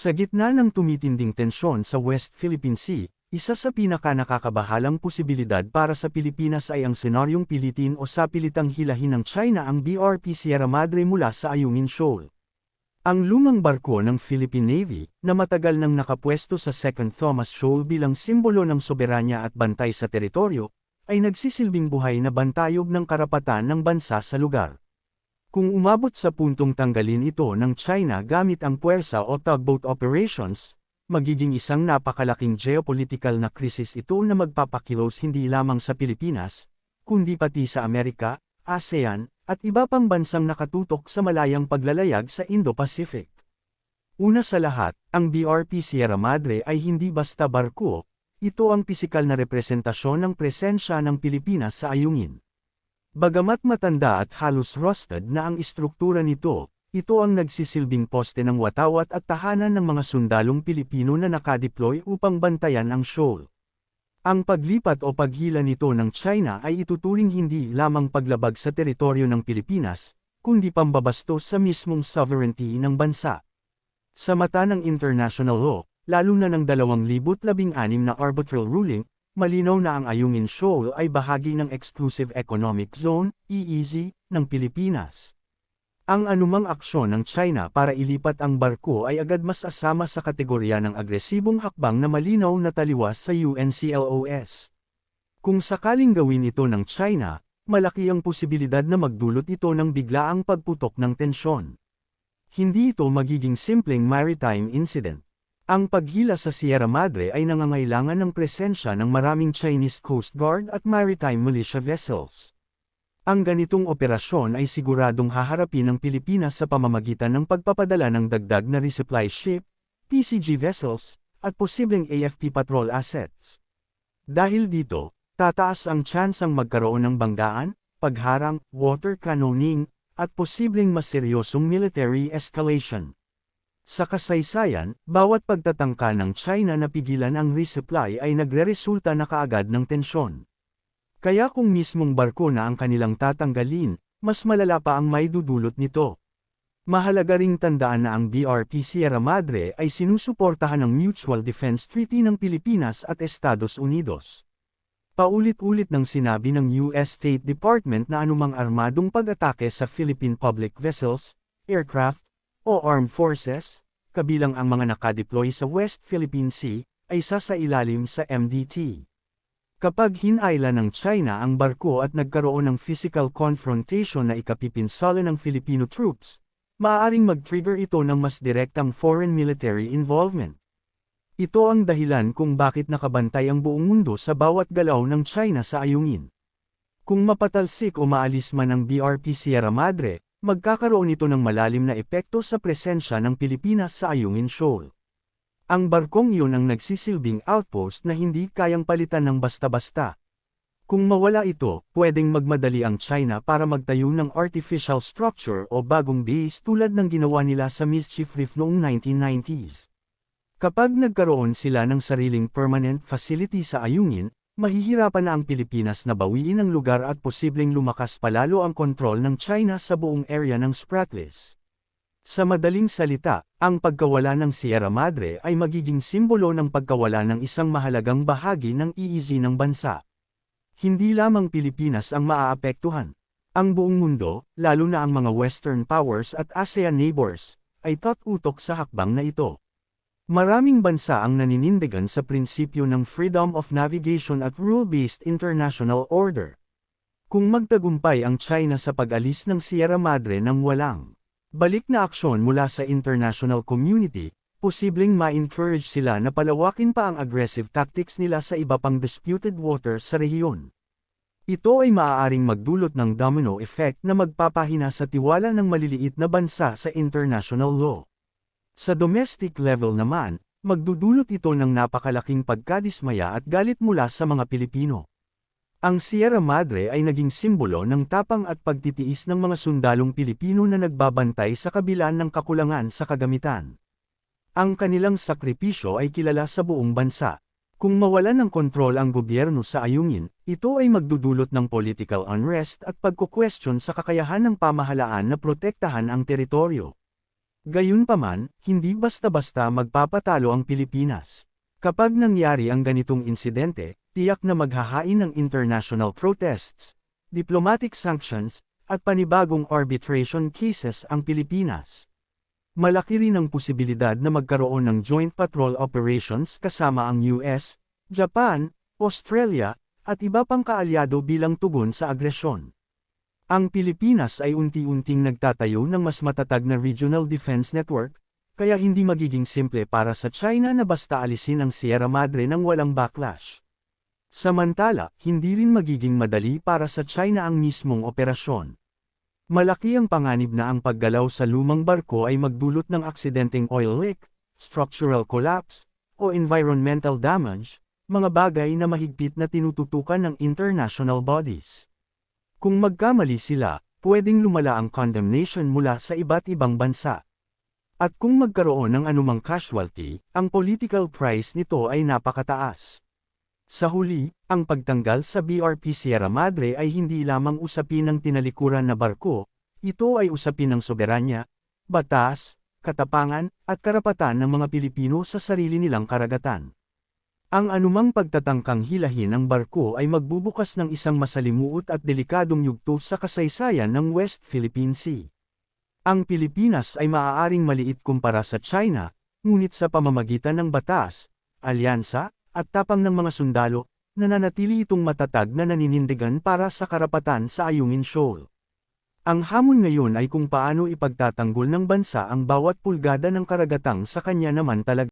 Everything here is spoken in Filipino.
Sa gitna ng tumitinding tensyon sa West Philippine Sea, isa sa pinaka-nakakabahalang posibilidad para sa Pilipinas ay ang senaryong pilitin o sapilitang hilahin ng China ang BRP Sierra Madre mula sa Ayungin Shoal. Ang lumang barko ng Philippine Navy, na matagal nang nakapwesto sa Second Thomas Shoal bilang simbolo ng soberanya at bantay sa teritoryo, ay nagsisilbing buhay na bantayog ng karapatan ng bansa sa lugar. Kung umabot sa puntong tanggalin ito ng China gamit ang puwersa o tugboat operations, magiging isang napakalaking geopolitical na krisis ito na magpapakilos hindi lamang sa Pilipinas, kundi pati sa Amerika, ASEAN, at iba pang bansang nakatutok sa malayang paglalayag sa Indo-Pacific. Una sa lahat, ang BRP Sierra Madre ay hindi basta barko, ito ang pisikal na representasyon ng presensya ng Pilipinas sa ayungin. Bagamat matanda at halos rusted na ang istruktura nito, ito ang nagsisilbing poste ng watawat at tahanan ng mga sundalong Pilipino na nakadeploy upang bantayan ang shoal. Ang paglipat o paghila nito ng China ay ituturing hindi lamang paglabag sa teritoryo ng Pilipinas, kundi pambabastos sa mismong sovereignty ng bansa. Sa mata ng international law, lalo na ng 2016 na arbitral ruling, malinaw na ang Ayungin Shoal ay bahagi ng Exclusive Economic Zone, EEZ, ng Pilipinas. Ang anumang aksyon ng China para ilipat ang barko ay agad mas asama sa kategorya ng agresibong hakbang na malinaw na taliwas sa UNCLOS. Kung sakaling gawin ito ng China, malaki ang posibilidad na magdulot ito ng biglaang pagputok ng tensyon. Hindi ito magiging simpleng maritime incident. Ang paghila sa Sierra Madre ay nangangailangan ng presensya ng maraming Chinese Coast Guard at maritime militia vessels. Ang ganitong operasyon ay siguradong haharapin ng Pilipinas sa pamamagitan ng pagpapadala ng dagdag na resupply ship, PCG vessels, at posibleng AFP patrol assets. Dahil dito, tataas ang tsansang magkaroon ng banggaan, pagharang, water cannoning, at posibleng mas seryosong military escalation. Sa kasaysayan, bawat pagtatangka ng China na pigilan ang resupply ay nagre-resulta na kaagad ng tensyon. Kaya kung mismong barko na ang kanilang tatanggalin, mas malala pa ang may dudulot nito. Mahalaga ring tandaan na ang BRP Sierra Madre ay sinusuportahan ng Mutual Defense Treaty ng Pilipinas at Estados Unidos. Paulit-ulit nang sinabi ng US State Department na anumang armadong pag-atake sa Philippine public vessels, aircraft, o armed forces, kabilang ang mga nakadeploy sa West Philippine Sea, ay sasailalim sa MDT. Kapag hinayla ng China ang barko at nagkaroon ng physical confrontation na ikapipinsala ng Filipino troops, maaaring mag-trigger ito ng mas direktang foreign military involvement. Ito ang dahilan kung bakit nakabantay ang buong mundo sa bawat galaw ng China sa ayungin. Kung mapatalsik o maalis man ang BRP Sierra Madre, magkakaroon ito ng malalim na epekto sa presensya ng Pilipinas sa Ayungin Shoal. Ang barkong iyon ang nagsisilbing outpost na hindi kayang palitan ng basta-basta. Kung mawala ito, pwedeng magmadali ang China para magtayo ng artificial structure o bagong base tulad ng ginawa nila sa Mischief Reef noong 1990s. Kapag nagkaroon sila ng sariling permanent facility sa Ayungin, mahihirapan na ang Pilipinas na bawiin ang lugar at posibleng lumakas palalo ang kontrol ng China sa buong area ng Spratlys. Sa madaling salita, ang pagkawala ng Sierra Madre ay magiging simbolo ng pagkawala ng isang mahalagang bahagi ng EEZ ng bansa. Hindi lamang Pilipinas ang maaapektuhan. Ang buong mundo, lalo na ang mga Western powers at ASEAN neighbors, ay tatutok sa hakbang na ito. Maraming bansa ang naninindigan sa prinsipyo ng freedom of navigation at rule-based international order. Kung magtagumpay ang China sa pag-alis ng Sierra Madre ng walang Balik na aksyon mula sa international community, posibleng ma-encourage sila na palawakin pa ang aggressive tactics nila sa iba pang disputed waters sa rehiyon. Ito ay maaaring magdulot ng domino effect na magpapahina sa tiwala ng maliliit na bansa sa international law. Sa domestic level naman, magdudulot ito ng napakalaking pagkadismaya at galit mula sa mga Pilipino. Ang Sierra Madre ay naging simbolo ng tapang at pagtitiis ng mga sundalong Pilipino na nagbabantay sa kabila ng kakulangan sa kagamitan. Ang kanilang sakripisyo ay kilala sa buong bansa. Kung mawalan ng kontrol ang gobyerno sa ayungin, ito ay magdudulot ng political unrest at pagkukwestiyon sa kakayahan ng pamahalaan na protektahan ang teritoryo. Gayunpaman, hindi basta-basta magpapatalo ang Pilipinas. Kapag nangyari ang ganitong insidente, tiyak na maghahain ng international protests, diplomatic sanctions, at panibagong arbitration cases ang Pilipinas. Malaki rin ang posibilidad na magkaroon ng joint patrol operations kasama ang US, Japan, Australia, at iba pang kaalyado bilang tugon sa agresyon. Ang Pilipinas ay unti-unting nagtatayo ng mas matatag na regional defense network, kaya hindi magiging simple para sa China na basta alisin ang Sierra Madre nang walang backlash. Samantala, hindi rin magiging madali para sa China ang mismong operasyon. Malaki ang panganib na ang paggalaw sa lumang barko ay magdulot ng aksidenteng oil leak, structural collapse, o environmental damage, mga bagay na mahigpit na tinututukan ng international bodies. Kung magkamali sila, pwedeng lumala ang condemnation mula sa iba't ibang bansa. At kung magkaroon ng anumang casualty, ang political price nito ay napakataas. Sa huli, ang pagtanggal sa BRP Sierra Madre ay hindi lamang usapin ng tinalikuran na barko, ito ay usapin ng soberanya, batas, katapangan, at karapatan ng mga Pilipino sa sarili nilang karagatan. Ang anumang pagtatangkang hilahin ng barko ay magbubukas ng isang masalimuot at delikadong yugto sa kasaysayan ng West Philippine Sea. Ang Pilipinas ay maaaring maliit kumpara sa China, ngunit sa pamamagitan ng batas, alyansa, at tapang ng mga sundalo, nananatili itong matatag na naninindigan para sa karapatan sa Ayungin Shoal. Ang hamon ngayon ay kung paano ipagtatanggol ng bansa ang bawat pulgada ng karagatang sa kanya naman talaga.